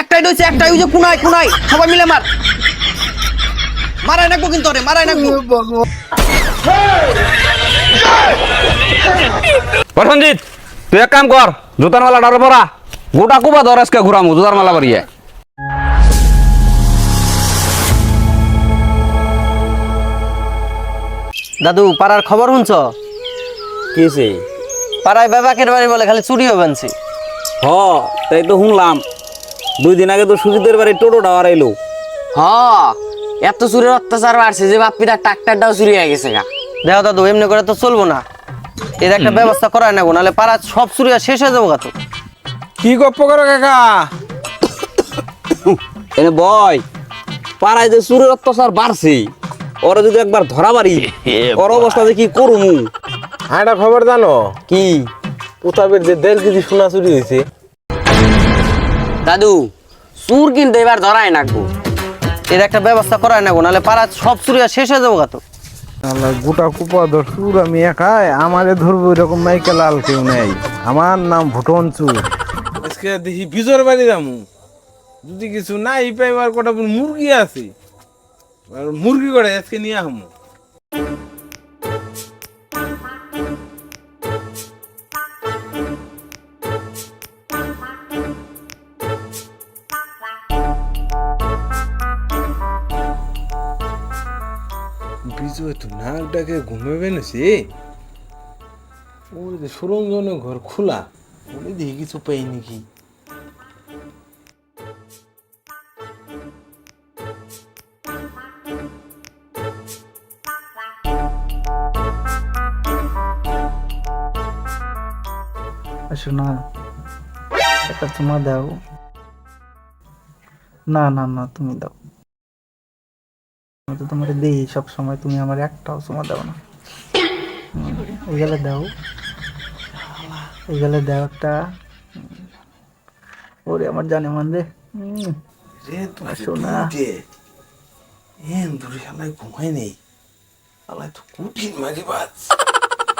একটাই রয়েছে একটাই ওই যে কুনাই কুনাই সবাই মিলে মার। মারাই নাকবো কিন্তু রে মারাই নাকবো। প্রসঞ্জিৎ তুই এক কাম কর জুতার মালা ডারে পরা। গোটা কুবা ধর আজকে ঘুরামু জুতার মালা বাড়িয়ে দাদু পাড়ার খবর শুনছ? কিছে পাড়ায় বাবাকের বাড়ি বলে খালি চুরিও বানছে হ তাই তো শুনলাম। দুই দিন আগে তো সুজিতের বাড়ি টোটো ডাওয়ার এলো হ এত চুরির অত্যাচার বাড়ছে যে বাপ্পিটা ট্রাক্টারটাও চুরি হয়ে গেছে গা। দেখো দাদু এমনি করে তো চলবো না। এর একটা ব্যবস্থা করায় না গো নাহলে পাড়া সব চুরি শেষ হয়ে যাব গা তো। কি গপ্প করো কাকা? এনে বয় পাড়ায় যে চুরের অত্যাচার বাড়ছে ওরা যদি একবার ধরা বাড়ি ওর অবস্থা যে কি করুমু? একটা খবর জানো? কি? প্রতাপের যে দেড় কেজি সোনা চুরি হয়েছে দাদু চুর কিন্তু এবার ধরায় না গো। এর একটা ব্যবস্থা করায় না গো নাহলে পাড়া সব চুরি শেষ হয়ে যাব তো। আল্লাহ গোটা কুপা ধর চুর আমি একাই আমারে ধরবো এরকম মাইকেল লাল কেউ নেই। আমার নাম ভুটন চুর। আজকে দেখি বিজর বাড়ি যামু যদি কিছু নাই পাইবার কটা মুরগি আছে। আর মুরগি করে আজকে নিয়ে আহমু। বিজয় তো নাক ডাকে ঘুমে বেনেছে ওই সুরঞ্জনের ঘর খোলা। ওই দেখি কিছু পাই নাকি? শোনা একটা চুমা দাও। না না না, তুমি দাও। আমি তো তোমার দেই সব সময় তুমি আমার একটাও সময় দাও না। হুম, এই দাও। এই গেলে দাও একটা। ওরে আমার জানে মান রে। হুম, রে তুই সোনা। দূরে শালায় ঘুমাই নেই। শালায় তো কুটিন মাঝে বাজ।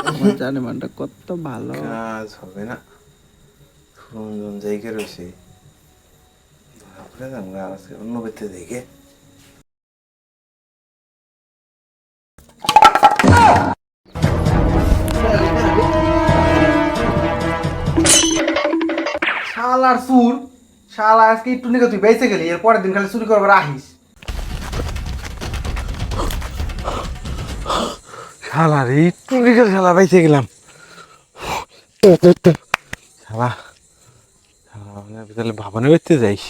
আমার জানে মানটা কত ভালো। কাজ হবে না। সুরঞ্জন জায়গা রয়েছে। যাব গা, আজকে অন্য বেতে দেখে। শালার সুর শালা আজকে একটু নিকে তুই বেঁচে গেলি এর পরের দিন খালি চুরি করবার আহিস শালা রে একটু নিকে শালা বেঁচে গেলাম শালা শালা মানে তাহলে ভাবানো বেতে যাইস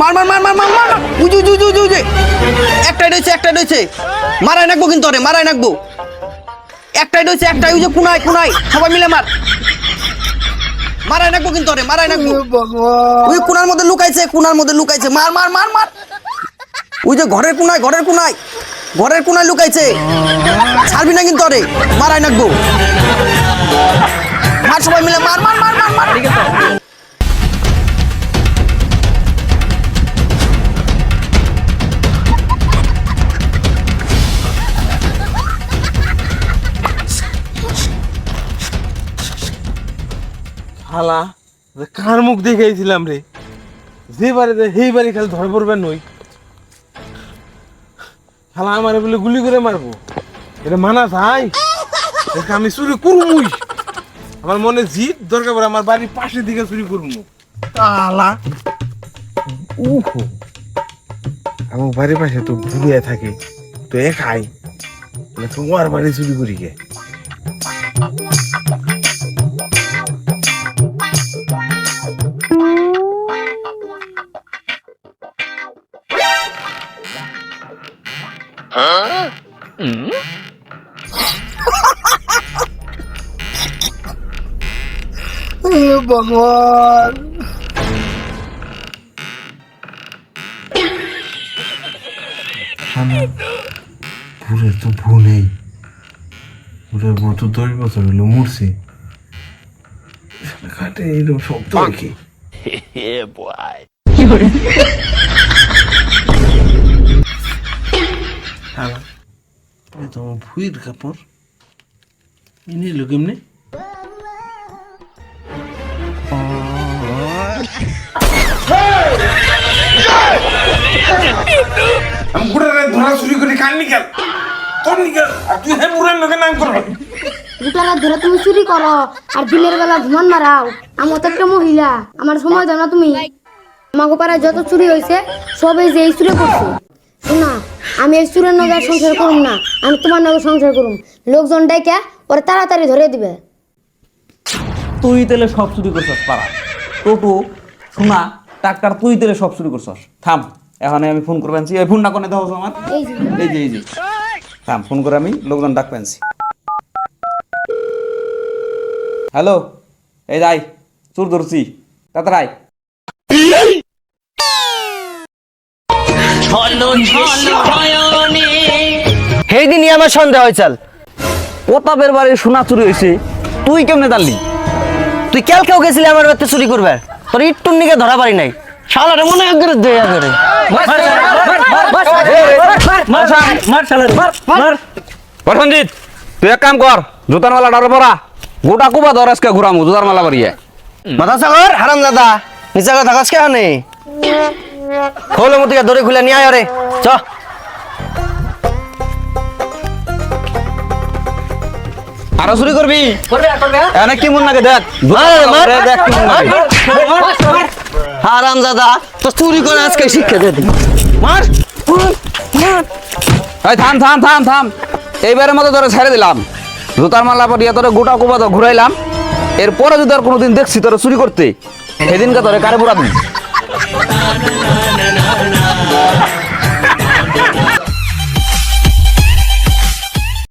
মার মার মার মার মার মার। উজু উজু উজু উজু উজু। একটাই রয়েছে একটাই রয়েছে মারাই নাকবো কিন্তু রে মারাই নাকবো একটাই রয়েছে একটাই যে কুনাই কুনাই সবাই মিলে মার মারাই নাকবো কিন্তু রে মারাই নাকবো ওই কুনার মধ্যে লুকাইছে কুনার মধ্যে লুকাইছে মার মার মার মার ওই যে ঘরের কুনায় ঘরের কুনায় ঘরের কুনায় লুকাইছে ছাড়বি না কিন্তু রে মারাই নাকবো মার সবাই মিলে মার মার মার মার মার যে কার মুখ দেখাইছিলাম রে? যে যে সেই বাড়ি খালি ধরে পড়বে নই। শালা, আমারে বলে গুলি করে মারবো। এটা মানা যায়? আমি চুরি করমুই। আমার মনে জিদ দরকার পড়ে আমার বাড়ির পাশে দিকে চুরি করমু। শালা। উহ। আমার বাড়ির পাশে তো ঘুরিয়ে থাকে। তো একাই। তোমার বাড়ি চুরি করি গে। ভগবান। ভুলের তো ভুল নেই বউ দশ বছর হলো মরছে। কাটে এরকম শব্দ দেখি। হ্যালো এ তো ভুইয়ের কাপড়। ইনি লোক এমনি আমি ঘুরে ধরা চুরি করে কান নিকাল? তোর নিকাল? আর তুই হ্যাঁ মুরের লোকের নাম করবি? গোটা ধরে তুমি চুরি করো আর দিনের বেলা ঘুমান মারাও। আমি তো একটা মহিলা আমার সময় দাও না তুমি। আমাকে পাড়ায় যত চুরি হয়েছে সব যে এই চুরি করছে। শোনা আমি এই চুরের নগর সংসার করুম না আমি তোমার নগর সংসার করুম। লোকজন ডেকে ওরা তাড়াতাড়ি ধরে দিবে। তুই তেলে সব চুরি করছস পাড়া টোটো সোনা টাকার তুই তেলে সব চুরি করছস। থাম এখন আমি ফোন করে আনছি এই ফোনটা কোনে দাও আমার? এই যে। এই যে থাম ফোন করে আমি লোকজন ডাক পেয়েছি হ্যালো এই যাই চুর ধরছি। তাড়াতাড়ি সেই দিনই আমার সন্দেহ হয়েছিল প্রতাপের বাড়ি সোনা চুরি হয়েছে। তুই কেমনে জানলি? তুই কেল কেউ গেছিলি আমার বাড়িতে চুরি করবে তোর ইট্টুর নিকে ধরা পারি নাই শালারে মনে এক করে দেয়া করে প্রসঞ্জিৎ তুই এক কাম কর জুতার মালা ডারে পরা গোটা কুবা ধর আজকে ঘুরামু জুতার মালা বাড়িয়ে মাথা সাগর হারাম দাদা নিচা কথা কাজ খোলে দড়ি খুলে নিয়ে আয় রে চ আরও চুরি করবি? এনে কি মন লাগে দেখ। দেখ কি মন লাগে। হারাম দাদা তো চুরি করে আজকে শিক্ষা দে। মার। এই থাম থাম থাম থাম। এইবারের মতো ধরে ছেড়ে দিলাম। জুতার মালা পরিয়ে তোরে গোটা কুবা তো ঘুরাইলাম। এরপরে যদি আর কোনোদিন দেখছি তোরে চুরি করতে সেদিনকে তোরে কারে বুড়া দিন